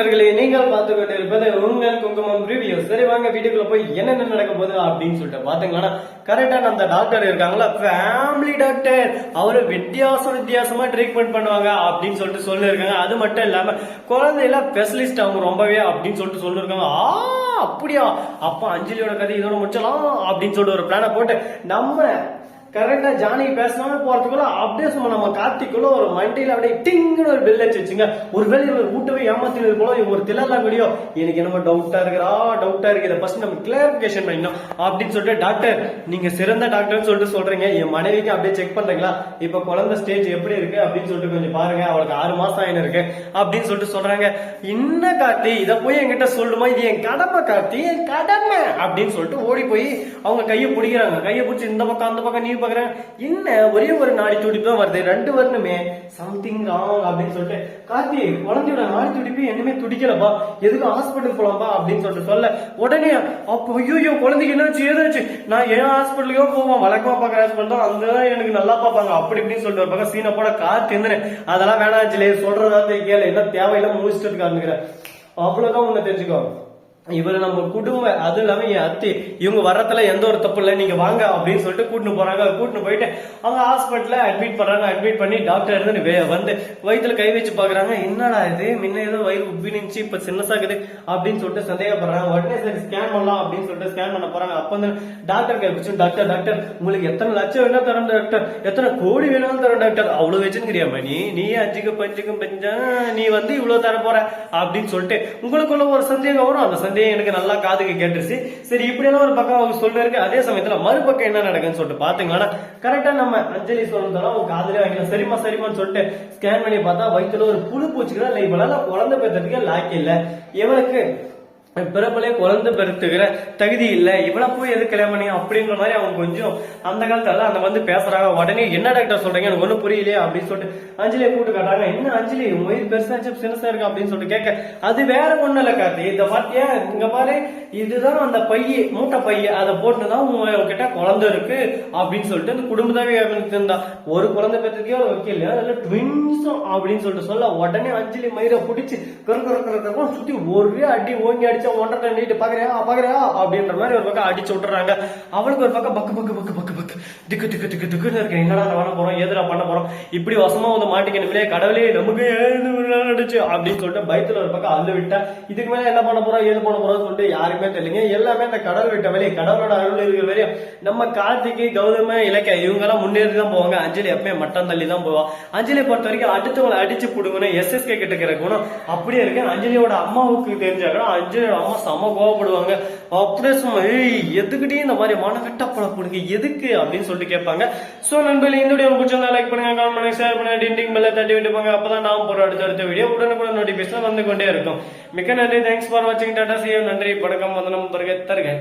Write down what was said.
நண்பர்களே நீங்கள் பார்த்து கொண்டிருப்பது உங்கள் குங்குமம் ரிவ்யூ சரி வாங்க வீட்டுக்குள்ள போய் என்னென்ன நடக்க போகுது அப்படின்னு சொல்லிட்டு பாத்தீங்கன்னா கரெக்டா அந்த டாக்டர் இருக்காங்களா? ஃபேமிலி டாக்டர் அவரு வித்தியாசம் வித்தியாசமா ட்ரீட்மெண்ட் பண்ணுவாங்க அப்படின்னு சொல்லிட்டு சொல்லியிருக்காங்க. அது மட்டும் இல்லாம குழந்தையில ஸ்பெஷலிஸ்ட் அவங்க ரொம்பவே அப்படின்னு சொல்லிட்டு சொல்லியிருக்காங்க. ஆ அப்படியா? அப்ப அஞ்சலியோட கதை இதோட முடிச்சலாம் அப்படின்னு சொல்லிட்டு ஒரு பிளான போட்டு நம்ம கரெக்டா ஜானி பேசணும் போறதுக்குள்ள அப்படியே சும்மா நம்ம கார்த்திக்குள்ள ஒரு மண்டியில அப்படியே டிங்னு ஒரு பெல் வச்சுங்க. ஒருவேளை இவர் வீட்டவே ஏமாத்தினது போல இவங்க ஒரு தில்லாம் கூடியோ எனக்கு என்னமோ டவுட்டா இருக்கிறா டவுட்டா இருக்கு. இதை ஃபர்ஸ்ட் நம்ம கிளாரிபிகேஷன் பண்ணணும் அப்படின்னு சொல்லிட்டு டாக்டர் நீங்க சிறந்த டாக்டர்னு சொல்லிட்டு சொல்றீங்க. என் மனைவிக்கு அப்படியே செக் பண்றீங்களா? இப்ப குழந்தை ஸ்டேஜ் எப்படி இருக்கு? அப்படின்னு சொல்லிட்டு கொஞ்சம் பாருங்க. அவளுக்கு ஆறு மாசம் ஆயின்னு இருக்கு அப்படின்னு சொல்லிட்டு சொல்றாங்க. என்ன கார்த்தி? இதை போய் என்கிட்ட சொல்லுமா? இது என் கடமை கார்த்தி. என் கடமை! அப்படின்னு சொல்லிட்டு ஓடி போய் அவங்க கையை பிடிக்கிறாங்க. கையை பிடிச்சி இந்த பக்கம் அந்த பக்கம் நீ பாக்குறேன். என்ன ஒரே ஒரு நாடி துடிப்பு தான் வருது. ரெண்டு வரணுமே சம்திங் ராங் அப்படின்னு சொல்லிட்டு. கார்த்திக் குழந்தையோட நாடி துடிப்பு என்னமே துடிக்கலப்பா. எதுக்கு ஹாஸ்பிட்டல் போலாம்பா அப்படின்னு சொல்லிட்டு சொல்ல. உடனே அப்போ ஐயோ குழந்தைக்கு என்னாச்சு ஏதாச்சு நான் ஏன் ஹாஸ்பிட்டலுக்கோ போவோம் வழக்கமா பாக்குற ஹாஸ்பிட்டல் தான். அங்க தான் எனக்கு நல்லா பார்ப்பாங்க. அப்படி இப்படின்னு சொல்லிட்டு ஒரு பக்கம் சீனை போட காத்து இருந்தேன் அதெல்லாம் வேணாச்சுலே ஜிலே சொல்றதா கேளு. என்ன தேவையில்லாம முடிச்சுட்டு இருக்காருங்கிறேன் அவ்வளவுதான் உன்னை தெரிஞ்சுக்கோ இவர் நம்ம குடும்பம் அதுவும் இல்லாம என் அத்தி இவங்க வரத்துல எந்த ஒரு தப்பு இல்லை. நீங்க வாங்க அப்படின்னு சொல்லிட்டு கூட்டிட்டு போறாங்க. கூட்டிட்டு போயிட்டு அவங்க ஹாஸ்பிட்டல்ல அட்மிட் பண்றாங்க. அட்மிட் பண்ணி டாக்டர் இருந்து வந்து வயிற்றுல கை வச்சு பாக்குறாங்க. என்னடா இது? முன்ன ஏதோ வயிறு உப்பி நின்று இப்ப சின்னசாக்குது அப்படின்னு சொல்லிட்டு சந்தேகப்படுறாங்க. உடனே சரி ஸ்கேன் பண்ணலாம். அப்படின்னு சொல்லிட்டு ஸ்கேன் பண்ண போறாங்க. அப்ப வந்து டாக்டர் கேட்பிச்சு டாக்டர் டாக்டர் உங்களுக்கு எத்தனை லட்சம் வேணா தரும் டாக்டர் எத்தனை கோடி வேணாலும் தரும் டாக்டர் அவ்வளவு வச்சுக்கிறியாமா நீ நீ அஞ்சுக்கு பஞ்சுக்கும் பஞ்சா நீ வந்து இவ்வளவு தர போற அப்படின்னு சொல்லிட்டு உங்களுக்குள்ள ஒரு சந்தேகம் வரும். அந்த சந்தேகம் எனக்கு நல்லா காதுக்கு கேட்டுருச்சு. சரி இப்படியெல்லாம் ஒரு பக்கம் அவங்க சொல்லிட்டு இருக்கு அதே சமயத்துல மறுபக்கம் என்ன நடக்குன்னு சொல்லிட்டு பாத்தீங்கன்னா கரெக்டா நம்ம அஞ்சலி சொல்றதெல்லாம் அவங்க காதலே வாங்கிக்கலாம் சரிமா சரிமான்னு சொல்லிட்டு ஸ்கேன் பண்ணி பார்த்தா வயிற்றுல ஒரு புழு பூச்சிக்கிறா இல்லை இவளால குழந்தை பெற்றதுக்கு லாக்கி இல்லை. இவனுக்கு பிறப்பிலே குழந்தை பெருத்துக்கிற தகுதி இல்லை. இவ்வளோ போய் எது கல்யாணம் பண்ணி அப்படின்ற மாதிரி அவங்க கொஞ்சம் அந்த காலத்துல அந்த வந்து பேசுறாங்க. உடனே என்ன டாக்டர் சொல்றீங்க? எனக்கு ஒன்றும் புரியலையே அப்படின்னு சொல்லிட்டு அஞ்சலியை கூட்டு காட்டாங்க என்ன அஞ்சலி? உங்க பெருசாச்சு சின்னசா இருக்கு அப்படின்னு சொல்லிட்டு கேட்க அது வேற ஒண்ணு இல்லை கார்த்தி. இந்த பாத்தியா இங்க பாரு இதுதான் அந்த பைய மூட்டை பைய. அதை போட்டுதான் உங்ககிட்ட குழந்தை இருக்கு அப்படின்னு சொல்லிட்டு அந்த குடும்பத்தாவே இருந்தா. ஒரு குழந்தை பெற்றுக்கே வைக்கல அதில் ட்வின்ஸும் அப்படின்னு சொல்லிட்டு சொல்ல உடனே அஞ்சலி மயிரை பிடிச்சி கரு கரு கரு சுத்தி ஒரே அடி ஓங்கி அடிச்சா ஒன்றரை நீட்டு பாக்குறியா? பாக்குறியா? அப்படின்ற மாதிரி ஒரு பக்கம் அடிச்சு விட்டுறாங்க. அவளுக்கு ஒரு பக்கம் பக்கு பக்கு பக்கு பக்கு பக்கு. திக்கு திக்கு திக்கு திக்குன்னு இருக்கு. என்னடா நான் பண்ண போறோம்? எதிரா பண்ண போறோம்? இப்படி வசமா வந்து மாட்டிக்கணுங்களே கடவுளே நமக்கு நடிச்சு அப்படின்னு சொல்லிட்டு பயத்துல ஒரு பக்கம் அள்ளு விட்டா இதுக்கு மேல என்ன பண்ண போறோம்? ஏது பண்ண போறோம்னு சொல்லிட்டு யாருமே தெரியலங்க. எல்லாமே அந்த கடவுள் விட்ட வழி கடவுளோட அருள் இருக்கிற வரையும் நம்ம கார்த்திகை கௌதம இலக்கிய இவங்க எல்லாம் முன்னேறி தான் போவாங்க. அஞ்சலி எப்பவுமே மட்டம் தள்ளி தான் போவா. அஞ்சலியை பொறுத்த வரைக்கும் அடுத்தவங்களை அடிச்சு புடுங்கணும். எஸ்எஸ்கே கிட்ட இருக்கிற குணம் அப்படியே இருக்கு. அஞ்சலியோட அம்மாவுக்கு தெரிஞ்சாலும் அஞ்சலி அம்மா செம்ம கோவப்படுவாங்க. அப்படியே சும்மா ஏய் எதுக்கிட்டே இந்த மாதிரி மனக்கட்ட பழப்படுங்க எதுக்கு? அப்படின்னு சொல்லிட்டு கேட்பாங்க. சோ நண்பர்களே இந்த வீடியோ பிடிச்சிருந்தா லைக் பண்ணுங்க கமெண்ட் பண்ணுங்க ஷேர் பண்ணுங்க டிண்டிங் பெல்ல தட்டி விட்டுப்பாங்க அப்பதான் நான் போற அடுத்த அடுத்த வீடியோ உடனுக்குடன் நோட்டிபிகேஷன் வந்து கொண்டே இருக்கும். மிக்க நன்றி. தேங்க்ஸ் ஃபார் வாட்சிங் டாடா சிஎம் நன்றி. வணக்கம். வந்தனம். பிறகு தருக.